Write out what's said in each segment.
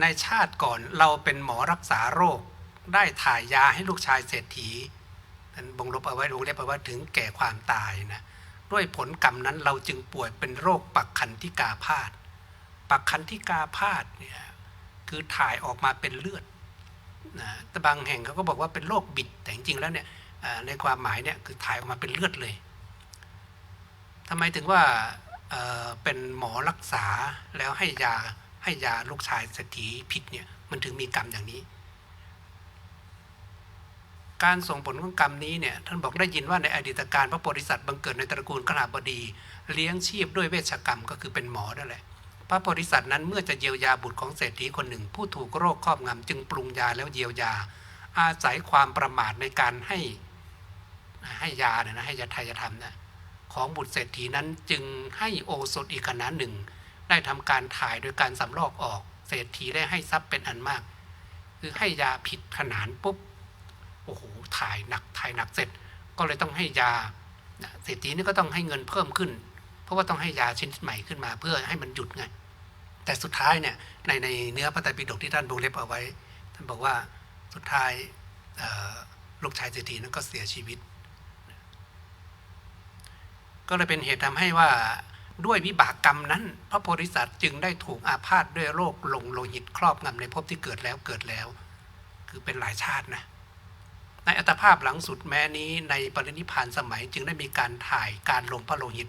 ในชาติก่อนเราเป็นหมอรักษาโรค ได้ถ่ายยาให้ลูกชายเศรษฐีท่านบงลบเอาไว้วงเล็บเอาไว้ถึงแก่ความตายนะด้วยผลกรรมนั้นเราจึงป่วยเป็นโรคปักขันธิกาพาธปักขันธิกาพาธเนี่ยคือถ่ายออกมาเป็นเลือดนะแต่บางแห่งเขาก็บอกว่าเป็นโรคบิดแต่จริงๆแล้วเนี่ยในความหมายเนี่ยคือถ่ายออกมาเป็นเลือดเลยทำไมถึงว่าเเป็นหมอรักษาแล้วให้ยา ให้ยาลูกชายเศรษฐีผิดเนี่ยมันถึงมีกรรมอย่างนี้ การส่งผลของกรรมนี้เนี่ยท่านบอกได้ยินว่าในอดีตการพระโพธิสัตว์บังเกิดในตระกูลขณาบดี เลี้ยงชีพด้วยเวชกรรมก็คือเป็นหมอนั่นแหละพระโพธิสัตว์นั้นเมื่อจะเยียวยาบุตรของเศรษฐีคนหนึ่ง ผู้ถูกโรคครอบงำจึงปรุงยาแล้วเยียวยา อาศัยความประมาทในการให้ให้ยาเนี่ยนะให้ยาไทยธรรมนะของบุตรเศรษฐีนั้นจึงให้โอสถอีกขนาดหนึ่ง ได้ทำการถ่ายโดยการสำลอกออก เศรษฐีได้ให้ทรัพย์เป็นอันมาก คือให้ยาผิดขนานปุ๊บโอ้โหถ่ายหนักถ่ายหนักเสร็จ ก็เลยต้องให้ยาเศรษฐีนี่ก็ต้องให้เงินเพิ่มขึ้น เพราะว่าต้องให้ยาชนิดใหม่ขึ้นมาเพื่อให้มันหยุดไงแต่สุดท้ายเนี่ยในในเนื้อพระไตรปิฎกที่ท่านวงเล็บเอาไว้ ท่านบอกว่าสุดท้ายลูกชายเศรษฐีนั้นก็เสียชีวิต ก็เลยเป็นเหตุทำให้ว่า ด้วยวิบากกรรมนั้น พระโพธิสัตว์จึงได้ถูกอาพาธด้วยโรคลงโลหิตครอบงำในภพที่เกิดแล้วเกิดแล้ว คือเป็นหลายชาตินะในอัตภาพหลังสุดแม้นี้ในปรินิพานสมัยจึงได้มีการถ่ายการลงพระโลหิต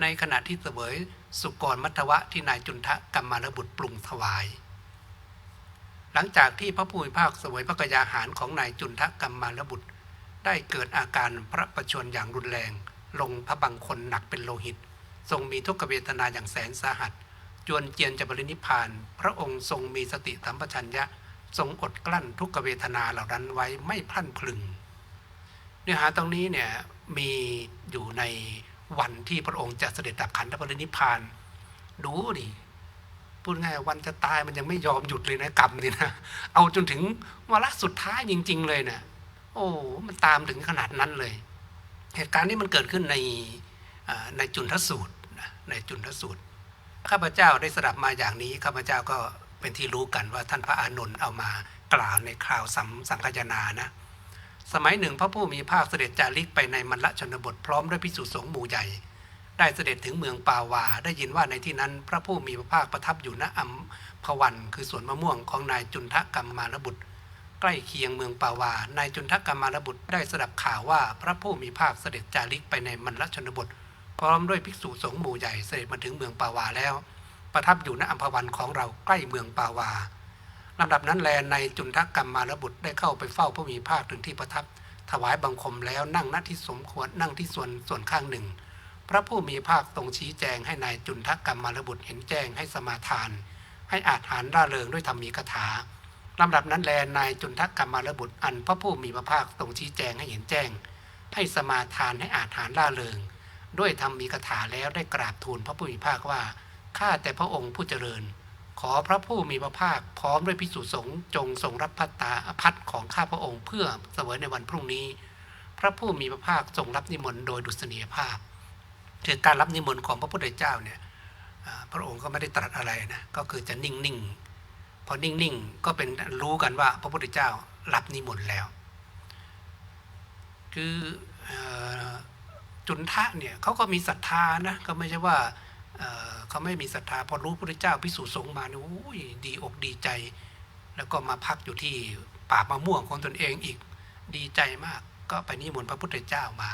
ในขณะที่เสวยสุกรมัทวะที่นายจุนทะกรรมารบุตรปรุงถวาย หลังจากที่พระผู้มีภาคเสวยพระกยาหารของนายจุนทะกรรมารบุตร ได้เกิดอาการพระประชวรอย่างรุนแรง ลงพระบังคนหนักเป็นโลหิต ทรงมีทุกขเวทนาอย่างแสนสาหัส จวนเจียนจะบรินิพาน พระองค์ทรงมีสติสัมปชัญญะ ทรงอดกลั้นทุกขเวทนาเหล่านั้นไว้ไม่พลั้นพลึง เนื้อหาตรงนี้เนี่ยมีอยู่ในวันที่พระองค์จะเสด็จดับขันธปรินิพาน ดูดิพูดง่ายวันจะตายมันยังไม่ยอมหยุดเลยนะกรรมนี่นะเอาจนถึงวาระสุดท้ายจริง ๆ เลยเนะี่ยโอ้มันตามถึงขนาดนั้นเลย เหตุการณ์นี้มันเกิดขึ้นในในจุนทสูตร ในจุนทสูตร ข้าพเจ้าได้สดับมาอย่างนี้ ข้าพเจ้าก็เป็นที่รู้กันว่าท่านพระอานนท์เอามากล่าวในคราวสัมสังคายนานะ สมัยหนึ่งพระผู้มีภาคเสด็จจาริกไปในมันละชนบทพร้อมด้วยพิสุสงฆ์หมู่ใหญ่ ได้เสด็จถึงเมืองปาวา ได้ยินว่าในที่นั้น พระผู้มีพระภาคประทับอยู่ณอัมพวัน คือสวนมะม่วงของนายจุนทกรรมมารบุตรใกล้เคียงเมืองปาวา นายจุนทกรรมารบุตรได้สดับข่าวว่าพระผู้มีภาคเสด็จจาริกไปในมันลชนบท พร้อมด้วยภิกษุสงฆ์หมู่ใหญ่เสด็จมาถึงเมืองปาวาแล้ว ประทับอยู่ณอัมพวันของเราใกล้เมืองปาวาลำดับนั้นแลในจุนทกรรมมารบุตรได้เข้าไปเฝ้าพระผู้มีภาคถึงที่ประทับ ถวายบังคมแล้วนั่งณที่สมควรนั่งที่ส่วนส่วนข้างหนึ่ง พระผู้มีภาคทรงชี้แจงให้นายจุนทกรรมมารบุตรเห็นแจ้งให้สมาทาน ให้อาหารร่าเริงด้วยธรรมีคาถาลำดับนั้นแลนายจุนทกรรมารบุตรอันพระผู้มีพระภาคทรงชี้แจงให้เห็นแจ้ง ให้สมาทานให้อาหารร่าเริง ด้วยธรรมีคาถาแล้วได้กราบทูลพระผู้มีภาคว่าข้าแต่พระองค์ผู้เจริญ ขอพระผู้มีพระภาค พร้อมด้วยพิสุสงฆ์จงทรงรับพัตตาพัดของข้าพระองค์เพื่อเสวยในวันพรุ่งนี้ พระผู้มีพระภาคทรงรับนิมนต์โดยดุษณียภาพคือการรับนิมนต์ของพระพุทธเจ้าเนี่ยพระองค์ก็ไม่ได้ตรัสอะไรนะก็คือจะนิ่งๆพอนิ่งๆก็เป็นรู้กันว่าพระพุทธเจ้ารับนิมนต์แล้ว คืออ จุนทะเนี่ยเขาก็มีศรัทธานะก็ไม่ใช่ว่าเเขาไม่มีศรัทธาพอรู้พระพุทธเจ้าพิสูจน์สงมาเนี่ยโอ้ยดีอกดีใจ แล้วก็มาพักอยู่ที่ป่ามะม่วงของตนเองอีกดีใจมากก็ไปนิมนต์พระพุทธเจ้ามา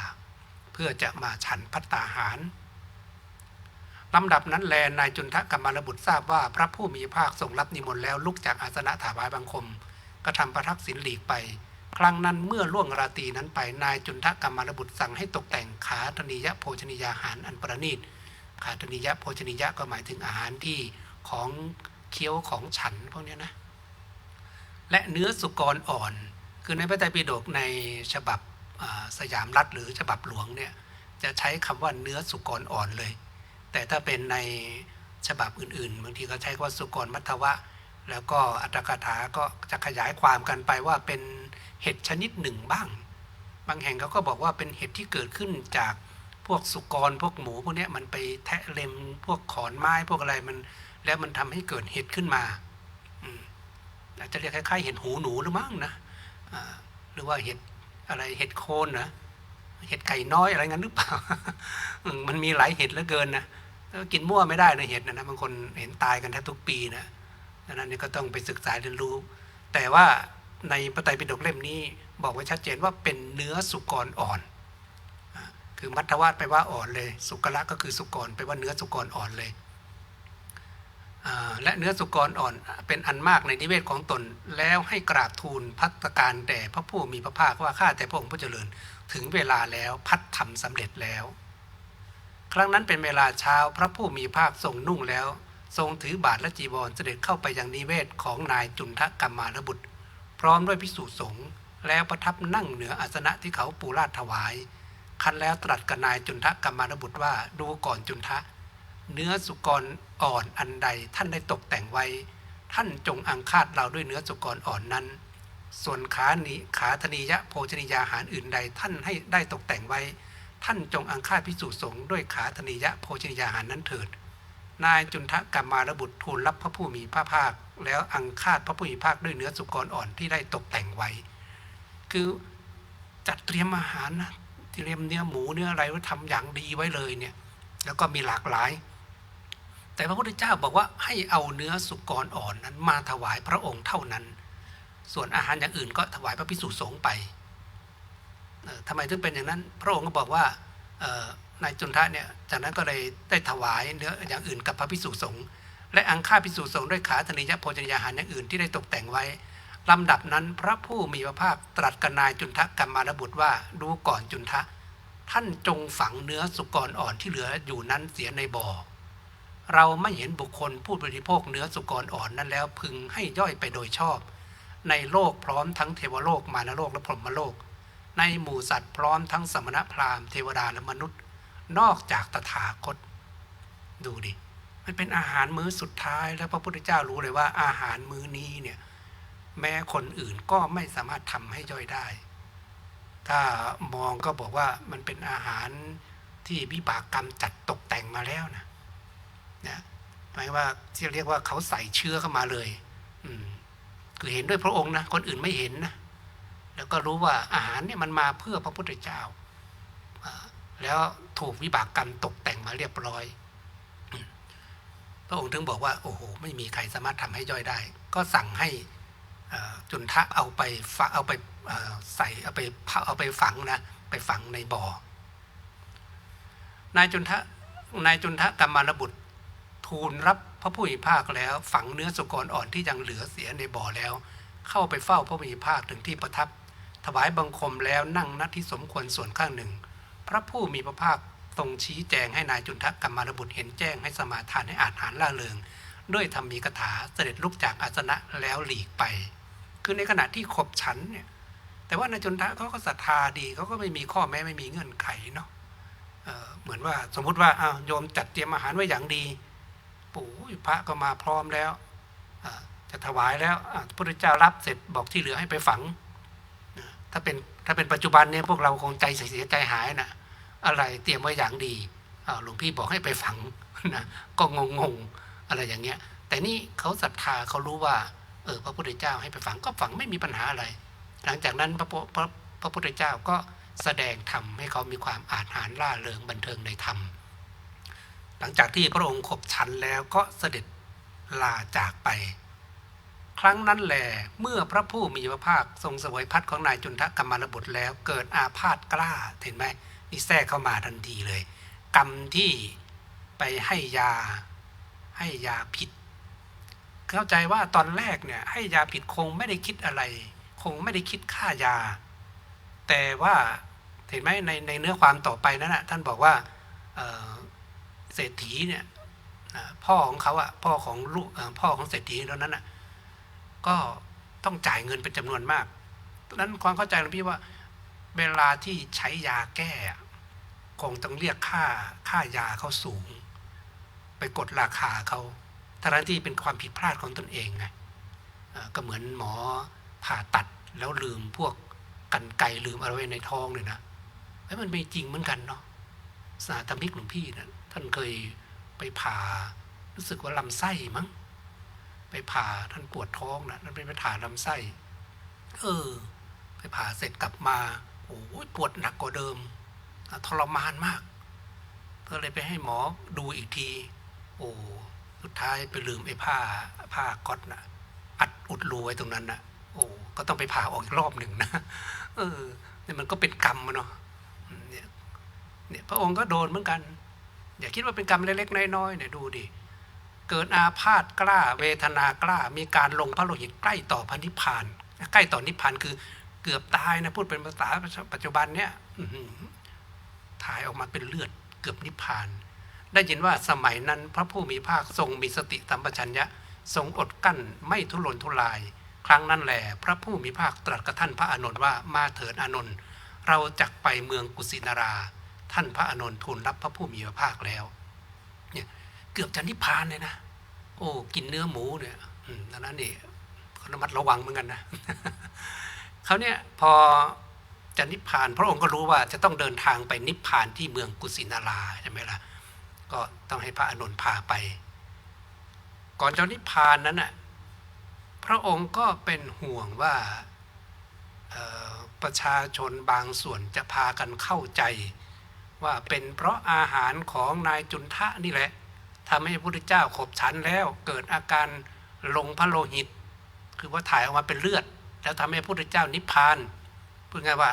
เพื่อจะมาฉันพัตตาหารลำดับนั้นแลนายจุนทะกรรมารบุตรทราบว่า พระผู้มีพระภาคทรงรับนิมนต์แล้วลุกจากอาสนะถาวายบังคมก็ทำประทักษิณหลีกไป ครั้งนั้นเมื่อล่วงราตรีนั้นไปนายจุนทะกรรมารบุตรสั่งให้ตกแต่งขาธนียโภชนียาหารอันประณีตขาธนียโภชนียะก็หมายถึงอาหารที่ของเคี้ยวของฉันพวกนี้นะและเนื้อสุกรอ่อน คือในพระไตรปิฎกในฉบับสยามรัฐหรือฉบับหลวงเนี่ยจะใช้คำว่าเนื้อสุกรอ่อนเลย แต่ถ้าเป็นในฉบับอื่นๆ บางทีก็ใช้ว่าสุกรมัทวะ แล้วก็อัตถกถาก็จะขยายความกันไปว่าเป็น เห็ดชนิดหนึ่งบ้าง บางแห่งเขาก็บอกว่าเป็นเห็ดที่เกิดขึ้นจากพวกสุกรพวกหมูพวกเนี้ยมันไปแทะเล็มพวกขอนไม้พวกอะไรมัน แล้วมันทำให้เกิดเห็ดขึ้นมาอืมอาจจะเรียกคล้ายๆเห็ดหูหนูหรือมั้งนะหรือว่าเห็ดอะไรเห็ดโคนนะเห็ดไก่น้อยอะไรงั้นหรือเปล่ามันมีหลายเห็ดเหลือเกินนะกินมั่วไม่ได้นะเห็ดนะนะบางคนเห็นตายกันแทบทุกปีนะดังนั้นนี่ก็ต้องไปศึกษาเรียนรู้ แต่ว่า ในพระไตรปิฎกเล่มนี้ บอกไว้ชัดเจนว่าเป็นเนื้อสุกรอ่อนอคือมัทวาสไปว่าอ่อนเลย สุกระก็คือสุกรไปว่าเนื้อสุกรอ่อนเลย และเนื้อสุกรอ่อนเป็นอันมากในนิเวศของตนแล้วให้กราบทูลพัฒการแด่พระผู้มีพระภาคว่าข้าแต่พระองค์ผู้เจริญ ถึงเวลาแล้วพัดทำสำเร็จแล้ว ครั้งนั้นเป็นเวลาเช้าพระผู้มีภาคทรงนุ่งแล้ว ทรงถือบาทและจีวรเสด็จเข้าไปยังนิเวศของนายจุนทกรรมารบุตร พร้อมด้วยพิสุสงฆ์แล้วประทับนั่งเหนืออาสนะที่เขาปูราดถวาย คันแล้วตรัสกับนายจุนทะกรรมารบุตรว่าดูก่อนจุนทะ เนื้อสุกรอ่อนอันใดท่านได้ตกแต่งไว้ ท่านจงอังคาดเราด้วยเนื้อสุกรอ่อนนั้น ส่วนขานิขาธนียะโภชนิยาหารอื่นใดท่านให้ได้ตกแต่งไว้ ท่านจงอังคาดพิสูจน์สงฆ์ด้วยขาธนียะโภชนิยาหารนั้นเถิด นายจุนทะกรรมารบุตรทูลรับพระผู้มีพระภาค แล้วอังคาดพระผู้มีพระภาคด้วยเนื้อสุกรอ่อนที่ได้ตกแต่งไว้ คือจัดเตรียมอาหารนะเตรียมเนื้อหมูเนื้ออะไรไว้ทำอย่างดีไว้เลยเนี่ยแล้วก็มีหลากหลาย แต่พระพุทธเจ้าบอกว่าให้เอาเนื้อสุกรอ่อนนั้นมาถวายพระองค์เท่านั้น ส่วนอาหารอย่างอื่นก็ถวายพระพิสุสงฆ์ไปเอ่อทำไมถึงเป็นอย่างนั้น พระองค์ก็บอกว่า นายจุนทะเนี่ยจากนั้นก็เลยได้ถวายเนื้ออย่างอื่นกับพระพิสุสงฆ์และอังค่าพิสุสงฆ์ด้วยขาธนิยโภชนิยาหารอย่างอื่นที่ได้ตกแต่งไว้ลำดับนั้นพระผู้มีพระภาคตรัสกับนายจุนทะกรรมารบุตรว่าดูก่อนจุนทะ ท่านจงฝังเนื้อสุกรอ่อนที่เหลืออยู่นั้นเสียในบ่อ เราไม่เห็นบุคคลผู้บริโภคเนื้อสุกรอ่อนนั้นแล้วพึงให้ย่อยไปโดยชอบ ในโลกพร้อมทั้งเทวโลกมารโลกและพรหมโลก ในหมู่สัตว์พร้อมทั้งสมณพราหมณ์เทวดาและมนุษย์ นอกจากตถาคต ดูดิ มันเป็นอาหารมื้อสุดท้ายแล้วพระพุทธเจ้ารู้เลยว่าอาหารมื้อนี้เนี่ยแม้คนอื่นก็ไม่สามารถทำให้ย่อยได้ ถ้ามองก็บอกว่ามันเป็นอาหารที่วิบากกรรมจัดตกแต่งมาแล้วนะนะหมายว่าที่เรียกว่าเขาใส่เชื้อเข้ามาเลย อืมคือเห็นด้วยพระองค์นะ คนอื่นไม่เห็นนะ แล้วก็รู้ว่าอาหารเนี่ยมันมาเพื่อพระพุทธเจ้าอ่า แล้วถูกวิบากกรรมตกแต่งมาเรียบร้อย พระองค์ถึงบอกว่าโอ้โหไม่มีใครสามารถทำให้ย่อยได้ ก็สั่งให้จุนทะเอาไปฝะเอาไปใส่เอาไปเอาไปฝังนะไปฝังในบ่อ นายจุนทะนายจุนทะกรรมารบุตร ทูลรับพระผู้มีภาคแล้ว ฝังเนื้อสุกรอ่อนที่ยังเหลือเสียในบ่อแล้ว เข้าไปเฝ้าพระผู้มีภาคถึงที่ประทับ ถวายบังคมแล้วนั่งณที่สมควรส่วนข้างหนึ่ง ระผู้มีพระภาคทรงชี้แจงให้นายจุนทกรรมารบุตรเห็นแจ้งให้สมาทานให้อาหารล่าเริง ด้วยธรรมีกถาเสด็จลุกจากอาสนะแล้วหลีกไป คือในขณะที่ขบฉันเนี่ยแต่ว่านายจุนทะเขาก็ศรัทธาดีเขาก็ไม่มีข้อแม้ไม่มีเงื่อนไขเนาะเเหมือนว่าสมมุติว่าอ้าวโยมจัดเตรียมอาหารไว้อย่างดีปู่พระก็มาพร้อมแล้วจะถวายแล้วพระพุทธเจ้ารับเสร็จบอกที่เหลือให้ไปฝังถ้าเป็นถ้าเป็นปัจจุบันเนี่ยพวกเราคงใจเสียใจหายน่ะ อะไรเตรียมไว้อย่างดีหลวงพี่บอกให้ไปฝังนะก็งงงอะไรอย่างเงี้ย แต่นี่เขาศรัทธาเขารู้ว่าเออพระพุทธเจ้าให้ไปฝังก็ฝังไม่มีปัญหาอะไร หลังจากนั้นพระพุพระพระพุทธเจ้าก็แสดงธรรมให้เขามีความอาถรรพ์ล่าเริงบันเทิงในธรรม หลังจากที่พระองค์ขบฉันแล้วก็เสด็จลาจากไป ครั้งนั้นแหลเมื่อพระผู้มีพระภาคทรงเสวยพัดของนายจุนทกรรมารบุตรแล้วเกิดอาพาธกล้าเห็นไหม นี่แทรกเข้ามาทันทีเลย กรรมที่ไปให้ยาให้ยาผิด เข้าใจว่าตอนแรกเนี่ยให้ยาผิดคงไม่ได้คิดอะไร คงไม่ได้คิดค่ายา แต่ว่าเห็นไหมในในเนื้อความต่อไปนั้นนะท่านบอกว่าเเศรษฐีเนี่ยพ่อของเขาอะพ่อของลูกพ่อของเศรษฐีตอนนั้นอะก็ต้องจ่ายเงินเป็นจำนวนมากตอนนั้นความเข้าใจของพี่ว่า เวลาที่ใช้ยาแก้คงต้องเรียกค่าค่ายาเขาสูง ไปกดราคาเขาทั้งที่เป็นความผิดพลาดของตนเองไงเอ่อก็เหมือนหมอผ่าตัดแล้วลืมพวกกันไกรลืมอะไรไว้ในท้องเลยนะไอ้มันไม่จริงเหมือนกันเนาะสาธมิกหลวงพี่นะท่านเคยไปผ่ารู้สึกว่าลำไส้มั้งไปผ่าท่านปวดท้องนะท่านไปไปผ่าลำไส้ เออ ไปผ่าเสร็จกลับมา โอ้ยปวดหนักกว่าเดิมทรมานมาก ก็เลยไปให้หมอดูอีกที โอ้สุดท้ายไปลืมไอ้ผ้าผ้าก๊อตนะอัดอุดรูไว้ตรงนั้นนะโอ้ก็ต้องไปผ่าออกอีกรอบหนึ่งนะเออเนี่ยมันก็เป็นกรรมอะเนาะเนี่ยเนี่ยพระองค์ก็โดนเหมือนกัน อย่าคิดว่าเป็นกรรมเล็กๆน้อยๆเนี่ยดูดิเกิดอาพาธกล้า เวทนากล้า มีการลงพระโลหิตใกล้ต่อพระนิพพาน ใกล้ต่อนิพพานคือ เกือบตายนะพูดเป็นภาษาปัจจุบันเนี่ยถ่ายออกมาเป็นเลือดเกือบนิพพาน ได้ยินว่าสมัยนั้นพระผู้มีภาคทรงมีสติสัมปชัญญะ ทรงอดกั้นไม่ทุรนทุราย ครั้งนั้นแหละพระผู้มีภาคตรัสกับท่านพระอานนท์ว่ามาเถิดอานนท์เราจักไปเมืองกุสินารา ท่านพระอานนท์ทูลรับพระผู้มีพระภาคแล้วเนี่ยเกือบจะนิพพานเลยนะโอ้กินเนื้อหมูเนี่ยอืมดังนั้นนี่ก็ระมัดระวังเหมือนกันนะ เขาเนี่ยพอจะนิพพาน พระองค์ก็รู้ว่าจะต้องเดินทางไปนิพพานที่เมืองกุสินาราใช่ไหมล่ะก็ต้องให้พระอานนท์พาไป ก่อนจะนิพพานนั้นน่ะพระองค์ก็เป็นห่วงว่าประชาชนบางส่วนจะพากันเข้าใจ ว่าเป็นเพราะอาหารของนายจุนทะนี่แหละทำให้พระพุทธเจ้าขบฉันแล้วเกิดอาการลงพระโลหิต คือว่าถ่ายออกมาเป็นเลือด แล้วทำให้พระพุทธเจ้านิพพานพูดง่ายว่า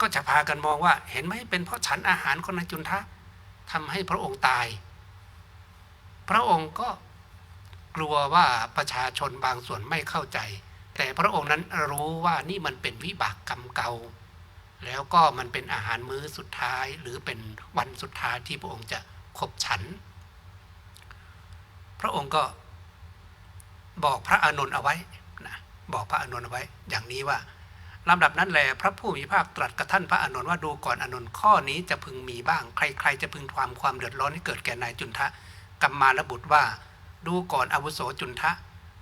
ก็จะพากันมองว่า เห็นไหมเป็นเพราะฉันอาหารของนายจุนทะทำให้พระองค์ตาย พระองค์ก็กลัวว่าประชาชนบางส่วนไม่เข้าใจ แต่พระองค์นั้นรู้ว่านี่มันเป็นวิบากกรรมเก่าแล้วก็มันเป็นอาหารมื้อสุดท้ายหรือเป็นวันสุดท้ายที่พระองค์จะขบฉัน พระองค์ก็บอกพระอานนท์เอาไว้ บอกพระอานนท์เอาไว้ อย่างนี้ว่าลำดับนั้นแลพระผู้มีภาคตรัสกับท่านพระอานนท์ว่าดูก่อนอานนท์ข้อนี้จะพึงมีบ้าง ใครๆจะพึงความความเดือดร้อนให้เกิดแก่นายจุนทะกัมมาลบุตรว่า ดูก่อนอาวุโสจุนทะ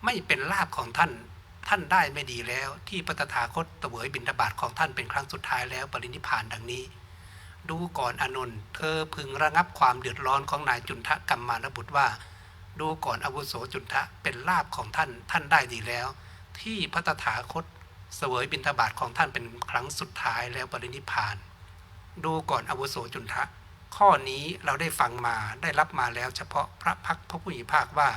ไม่เป็นลาภของท่านท่านได้ไม่ดีแล้วที่ปตถาคตเวยบิณฑบาตของท่านเป็นครั้งสุดท้ายแล้วปรินิพานดังนี้ ดูก่อนอานนท์เธอพึงระงับความเดือดร้อนของนายจุนทะกัมมารบุตรว่า ดูก่อนอาวุโสจุนทะเป็นลาภของท่านท่านได้ดีแล้ว ที่พระตถาคตเสวยบิณฑบาตของท่านเป็นครั้งสุดท้ายแล้วปรินิพาน ดูก่อนอวุโสจุนทะ ข้อนี้เราได้ฟังมาได้รับมาแล้วเฉพาะพระพักพระผู้มีภาคว่า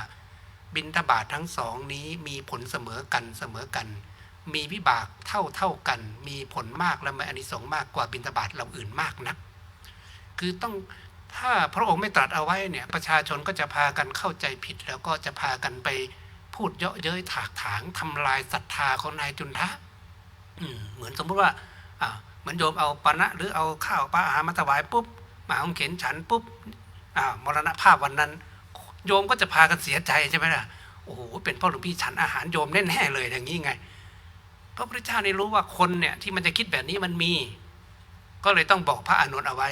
บิณฑบาตทั้งสองนี้มีผลเสมอกันเสมอกัน มีวิบากเท่าเท่ากัน มีผลมากและมีอานิสงส์มากกว่าบิณฑบาตเหล่าอื่นมากนัก คือต้องถ้าพระองค์ไม่ตรัสเอาไว้เนี่ยประชาชนก็จะพากันเข้าใจผิดแล้วก็จะพากันไป พูดเยาะเย้ยถากถางทำลายศรัทธาของนายจุนทะอืเหมือนสมมติว่าเหมือนโยมเอาปานะหรือเอาข้าวปลาอาหารมาถวายปุ๊บหมาของเข็นฉันปุ๊บมรณภาพวันนั้น โยมก็จะพากันเสียใจใช่ไหมล่ะโอ้โหเป็นพ่อหลวงพี่ฉันอาหารโยมแน่ๆเลยอย่างนี้ไง พระพุทธเจ้านี่รู้ว่าคนเนี่ยที่มันจะคิดแบบนี้มันมี ก็เลยต้องบอกพระอานนท์เอาไว้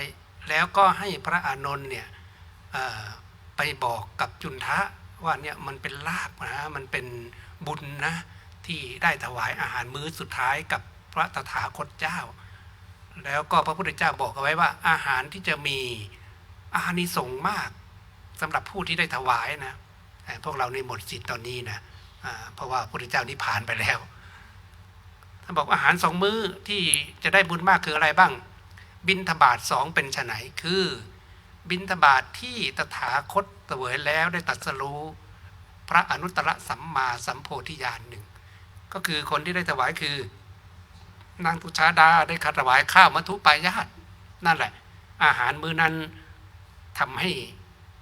แล้วก็ให้พระอานนท์เนี่ยไปบอกกับจุนทะ ว่าเนี่ยมันเป็นลาบนะมันเป็นบุญนะที่ได้ถวายอาหารมื้อสุดท้ายกับพระตถาคตเจ้า แล้วก็พระพุทธเจ้าบอกเอาไว้ว่า อาหารที่จะมีอานิสงส์มากสำหรับผู้ที่ได้ถวายนะแต่พวกเรานี่หมดสิทธิ์ตอนนี้นะเพราะว่าพระพุทธเจ้านิพพานไปแล้วท่านบอกอาหารสองมื้อที่จะได้บุญมากคืออะไรบ้าง บินทบาทสองเป็นไฉนคือ บินทบาทที่ตถาคตเสวยแล้วได้ตรัสรู้พระอนุตตรสัมมาสัมโพธิญาณหนึ่ง ก็คือคนที่ได้ถวายคือ นางตุชาดาได้ขัดถวายข้าวมัทุปายาตนั่นแหละ อาหารมื้อนั้นทำให้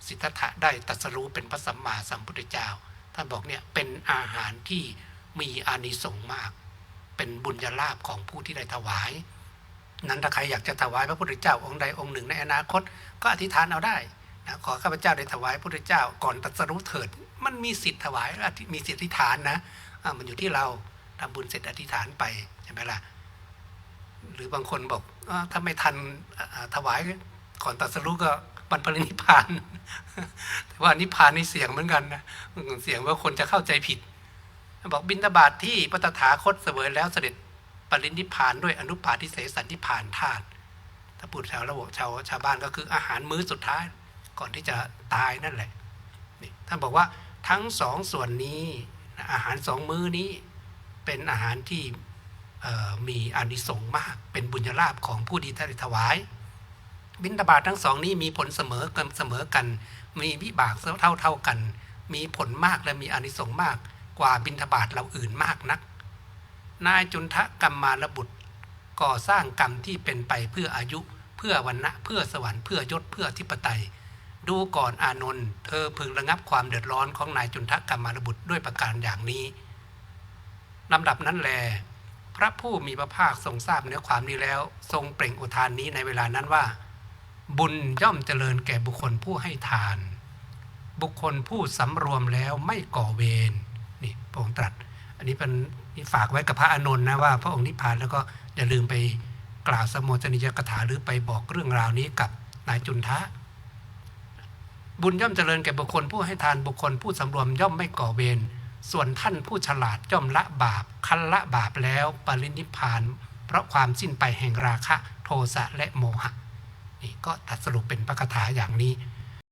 สิทธัตถะได้ตรัสรู้เป็นพระสัมมาสัมพุทธเจ้า ท่านบอกเนี่ยเป็นอาหารที่มีอานิสงส์มาก เป็นบุญญาลาภของผู้ที่ได้ถวาย นั้นถ้าใครอยากจะถวายพระพุทธเจ้าองค์ใดองค์หนึ่งในอนาคต ก็อธิษฐานเอาได้นะขอข้าพเจ้าได้ถวายพระพุทธเจ้าก่อนตรัสรู้เถิด มันมีสิทธิ์ถวายมีสิทธิอธิษฐานนะอ่ามันอยู่ที่เราทำบุญเสร็จอธิษฐานไปใช่ไหมล่ะหรือบางคนบอกอถ้าไม่ทันถวายก่อนตรัสรู้ก็บรรพลินิพพาน แต่ว่านิพพานนี่เสียงเหมือนกันนะเสียงว่าคนจะเข้าใจผิด บอกบินตบาตทที่ปตถาคตเสวยแล้วเสด็จ รินิพพานด้วยอนุปาทิเสสันนิพพานธาตุถ้าพูดชาวระบบชาวชาวบ้านก็คืออาหารมื้อสุดท้าย ก่อนที่จะตายนั่นแหละนี่ท่านบอกว่าทั้งสองส่วนนี้อาหารสองมื้อนี้เป็นอาหารที่มีอานิสงส์มาก เป็นบุญลาภของผู้ดีได้ถวาย บิณฑบาตทั้งสองนี้มีผลเสมอกันเสมอกัน มีวิบากเท่าเท่ากัน มีผลมากและมีอานิสงส์มาก กว่าบิณฑบาตเราอื่นมากนัก นายจุนทะกรรมารบุตร ก่อสร้างกรรมที่เป็นไปเพื่ออายุ เพื่อวันนะเพื่อสวรรค์เพื่อยศเพื่อธิปไตย ดูก่อนอานนท์เธอพึงระงับความเดือดร้อนของนายจุนทะกรรมารบุตรด้วยประการอย่างนี้ลำดับนั้นแล พระผู้มีพระภาคทรงทราบเนื้อความนี้แล้ว ทรงเปล่งอุทานนี้ในเวลานั้นว่า บุญย่อมเจริญแก่บุคคลผู้ให้ทาน บุคคลผู้สำรวมแล้วไม่ก่อเวรนี่พระองค์ตรัส อันนี้เป็นนี่ฝากไว้กับพระอานนท์นะว่าพระองค์นิพพานแล้วก็อย่าลืมไปกล่าวสมโภชนิยกถาหรือไปบอกเรื่องราวนี้กับนายจุนทะ บุญย่อมเจริญแก่บุคคลผู้ให้ทานบุคคลผู้สำรวมย่อมไม่ก่อเวรส่วนท่านผู้ฉลาดย่อมละบาป คันละบาปแล้วปรินิพพาน เพราะความสิ้นไปแห่งราคะ โทสะและโมหะนี่ก็ตัดสรุปเป็นพระคาถาอย่างนี้